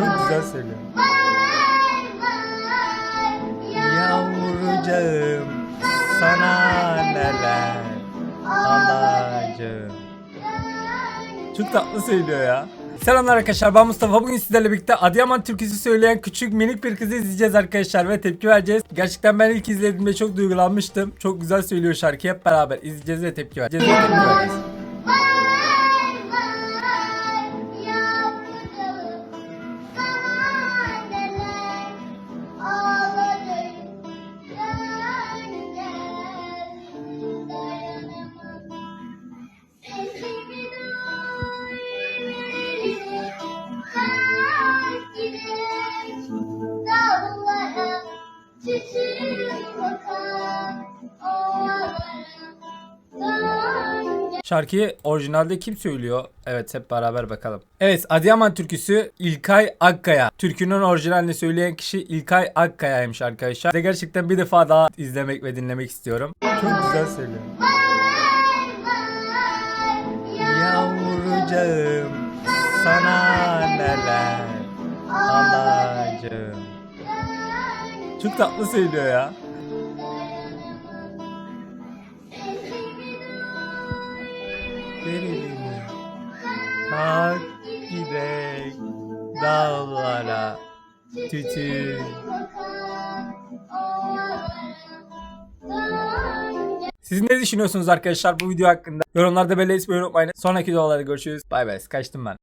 Çok güzel söylüyor. Yavrucağım sana neler alacağım. Çok tatlı söylüyor ya. Selamlar arkadaşlar ben Mustafa bugün sizlerle birlikte Adıyaman türküsü söyleyen küçük minik bir kızı izleyeceğiz arkadaşlar ve tepki vereceğiz. Gerçekten ben ilk izlediğimde çok duygulanmıştım. Çok güzel söylüyor şarkıyı hep beraber izleyeceğiz ve tepki vereceğiz. Ve tepki vereceğiz. Şarkıyı orijinalde kim söylüyor? Evet hep beraber bakalım. Evet Adıyaman türküsü İlkay Akkaya. Türkünün orijinalini söyleyen kişi İlkay Akkaya'ymış arkadaşlar. Ve gerçekten bir defa daha izlemek ve dinlemek istiyorum. Çok güzel söylüyor. Yavrucağım sana Çok tatlı söylüyor ya. Ver elini. Kalk gidek dağlara tütün. Siz ne düşünüyorsunuz arkadaşlar bu video hakkında? Yorumlarda belirtmeyi unutmayın. Sonraki videolarda görüşürüz. Bay bay. Kaçtım ben.